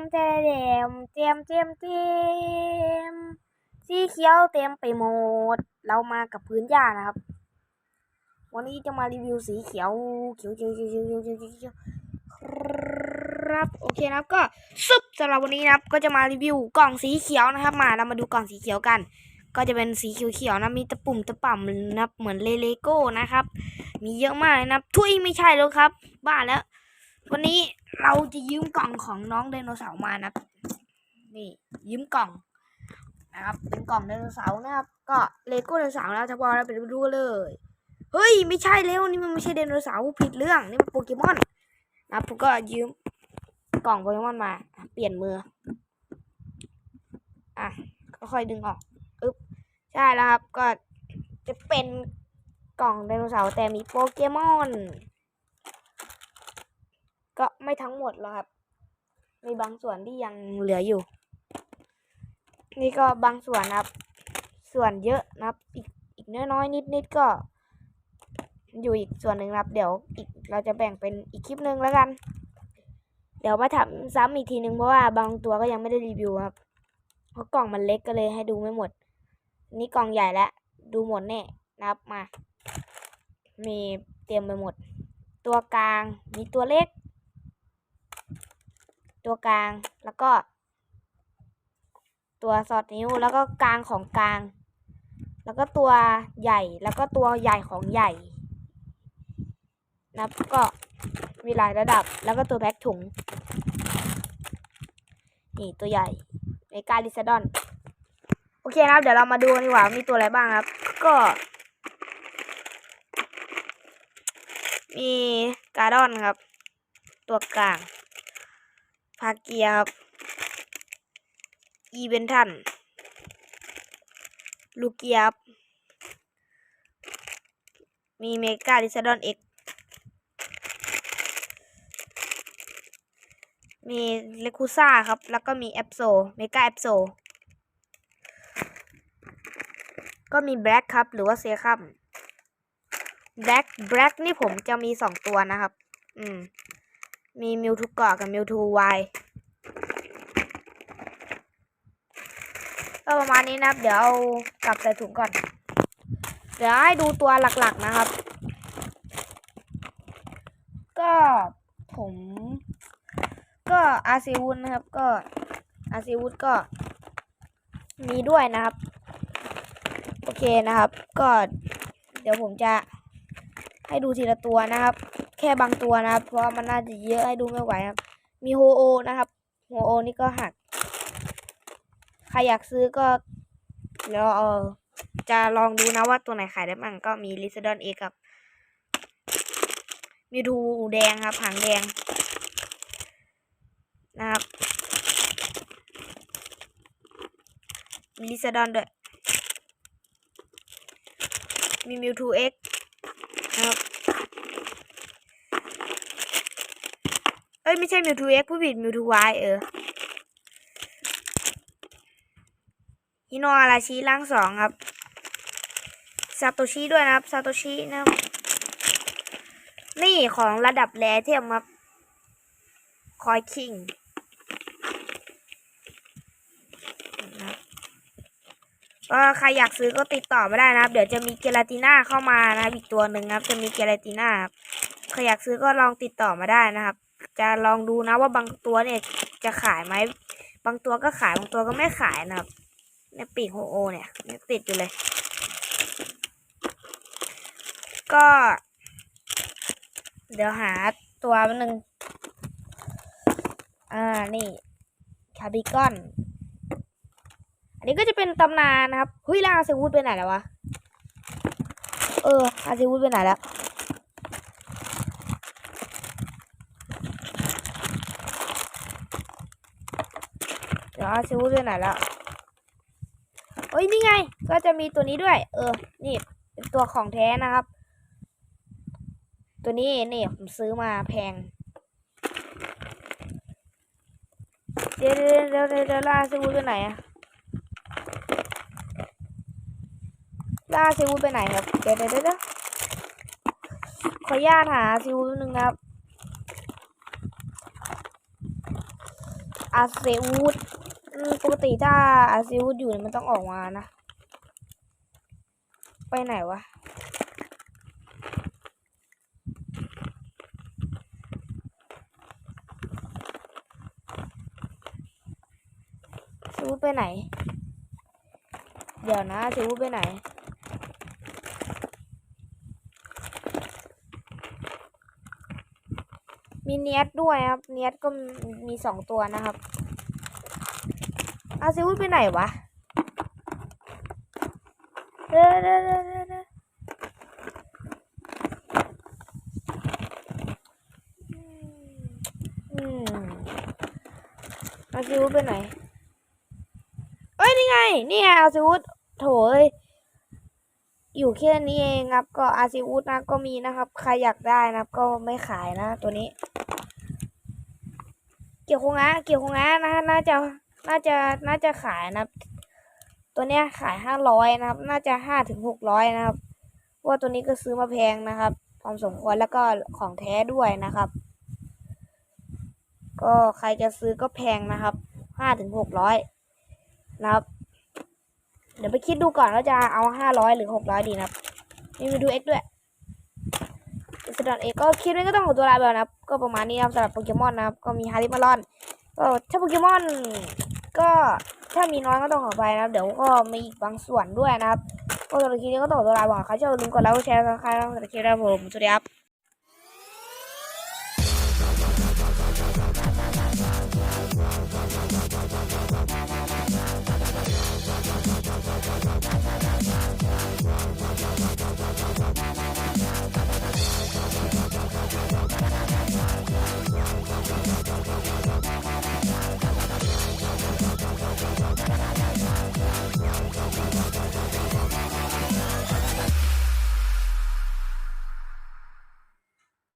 มแจมแจมแจมแจมสีเขียวเต็มไปหมด เรามากับพื้นหญ้านะครับ วันนี้จะมารีวิวสีเขียวเขียวเขียวเขียวเขียวเขียวเขียวครับโอเคนะครับก็ซุปสำหรับวันนี้นะครับ ก็จะมารีวิวกล่องสีเขียวนะครับ มาเรามาดูกล่องสีเขียวกัน ก็จะเป็นสีเขียวๆนะมีตะปุ่มตะป่ำนะเหมือนเลเลโก้นะครับ มีเยอะมากนะครับทุยไม่ใช่แล้วครับ บ้าแล้ว วันนี้เราจะยืมกล่องของน้องไดโนเสาร์มานะครับ นี่ยืมกล่องนะครับ เป็นกล่องไดโนเสาร์นะครับ ก็เลโก้ไดโนเสาร์นะจะพอเราไปดูเลย เฮ้ยไม่ใช่แล้วนี่มันไม่ใช่ไดโนเสาร์ผิดเรื่องนี่มันโปเกมอนนะครับผมก็ยืมกล่องโปเกมอนมา เปลี่ยนมือ อะค่อยดึงออกอึ๊บใช่แล้วครับก็จะเป็นกล่องไดโนเสาร์แต่มีโปเกมอน ไม่ทั้งหมดหรอกครับ มีบางส่วนที่ยังเหลืออยู่ นี่ก็บางส่วนครับ ส่วนเยอะนะครับ อีกอีกน้อยๆนิดๆก็ อยู่อีกส่วนหนึ่งนะครับ เดี๋ยวอีกเราจะแบ่งเป็นอีกคลิปหนึ่งแล้วกัน เดี๋ยวมาทำซ้ำอีกทีหนึ่งเพราะว่าบางตัวก็ยังไม่ได้รีวิวครับ เพราะกล่องมันเล็กก็เลยให้ดูไม่หมด นี่กล่องใหญ่แล้วดูหมดแน่นะครับมา มีเตรียมไปหมด ตัวกลางมีตัวเล็ก ตัวกลาง แล้วก็ ตัวสอดนิ้ว แล้วก็กลางของกลาง แล้วก็ตัวใหญ่ แล้วก็ตัวใหญ่ของใหญ่นะก็มีหลายระดับ แล้วก็ตัวแพ็คถุง นี่ตัวใหญ่เมกาลิซาดอน โอเคครับ เดี๋ยวเรามาดูกันดีกว่า มีตัวอะไรบ้างครับ ก็ มีการ์ดอนครับ ตัวกลาง พาเกียครับ อีเวนทัน ลูเกียบ มีเมกาลิซาดอนเอ็กมีเลคูซ่าครับ แล้วก็มีแอปโซ เมกาแอปโซ ก็มีแบล็กครับ หรือว่าเซคัมแบล็กแบล็กนี่ผมจะมีสองตัวนะครับ อืม มีมิวทูเกาะกับมิวทูไวก็ประมาณนี้นะครับ เดี๋ยวเอากลับใส่ถุงก่อน เดี๋ยวให้ดูตัวหลักๆนะครับ ก็ผม ก็อาซีวุฒนะครับ ก็อาซีวุฒก็ มีด้วยนะครับ โอเคนะครับ ก็เดี๋ยวผมจะให้ดูทีละตัวนะครับ แค่บางตัวนะครับเพราะมันน่าจะเยอะให้ดูไม่ไหวครับ มีโฮโอนะครับโฮโอนี่ก็หัก ใครอยากซื้อก็เดี๋ยวเออจะลองดูนะว่าตัวไหนขายได้บ้างก็มีลิซดอนเอกับมีทูแดงครับหางแดงนะครับมีลิซดอนด้วยมีมิวทูเอ็กนะครับ เอ้ย ไม่ใช่มิวทูเอ็กผู้ผิดมิวทูวเออฮิโนอาราชิร่างสองครับซาโตชิด้วยนะครับซาโตชินะครับนี่ของระดับแรเทียมครับคอยคิงนะครับก็ใครอยากซื้อก็ติดต่อมาได้นะครับ เดี๋ยวจะมีเกลาติน่าเข้ามานะครับอีกตัวหนึ่งครับ จะมีเกลาติน่าครับใครอยากซื้อก็ลองติดต่อมาได้นะครับ จะลองดูนะว่าบางตัวเนี่ยจะขายไหมบางตัวก็ขายบางตัวก็ไม่ขายนะครับในปีกโฮโอเนี่ยยังติดอยู่เลย ก็ เดี๋ยวหาตัวหนึ่งอ่านี่คาบิกอนอันนี้ก็จะเป็นตำนานนะครับเฮ้ยล้วอาเซวูดไปไหนแล้ววะเอออาเซวูดไปไหนแล้ว ดี๋ยวอาเซวูไปไหนแล้วเฮ้ยนี่ไง ก็จะมีตัวนี้ด้วย เออ นี่ เป็นตัวของแท้นะครับ ตัวนี้นี่ผมซื้อมาแพง เดี๋ยวเดี๋ยวเดี๋ยวเดี๋ยวล่าเซวูดไปไหนอะล่าเซวูไปไหนครับ เดี๋ยวเดี๋ยวเดี๋ยวขออนุญาตหาเซวูดนึงครับอาเซวูดอืม ปกติถ้าอาเซวูดอยู่มันต้องออกมานะ ไปไหนวะอาเซวูดไปไหน เดี๋ยวนะอาเซวูดไปไหนมีเนียสด้วยครับ เนียสก็มีสองตัวนะครับ อาซิวุธไปไหนวะเด้อเด้อเด้อเด้อเด้ออืมอาซิวุธไปไหน เอ้ย นี่ไง นี่ไงอาซิวุธโถอยอยู่แค่นี้เองครับ ก็อาซิวุธนะก็มีนะครับ ใครอยากได้นะครับ ก็ไม่ขายนะ ตัวนี้ เกี่ยวคงงะเกี่ยวคงงะนะน่าจะ น่าจะน่าจะขายนะครับ ตัวเนี้ยขายห้าร้อยนะครับ น่าจะห้าถึงหกร้อยนะครับเพราะว่าตัวนี้ก็ซื้อมาแพงนะครับพอสมควรแล้วก็ของแท้ด้วยนะครับ ก็ใครจะซื้อก็แพงนะครับห้าถึงหกร้อยนะครับ เดี๋ยวไปคิดดูก่อนว่าจะเอาห้าร้อยหรือหกร้อยดีนะครับมีวิดีโอเอ็กด้วยสดอนเอ็กก็คลิปนี้ก็ต้องขอตัวลาไปแล้วนะครับ ก็ประมาณนี้ครับสำหรับโปเกมอนนะครับ ก็มีฮาริมารอน ก็ถ้าโปเกมอนก็ถ้ามีน้อยก็ต้องขอไปนะครับเดี๋ยวก็มีอีกบางส่วนด้วยนะครับก็สำหรับคลิปนี้ก็ต้องตัวลาไปก่อนใครชอบลืมกดไลค์กดแชร์กันใครต์สำหรับคลิปนี้ครับผมสวัสดีครับ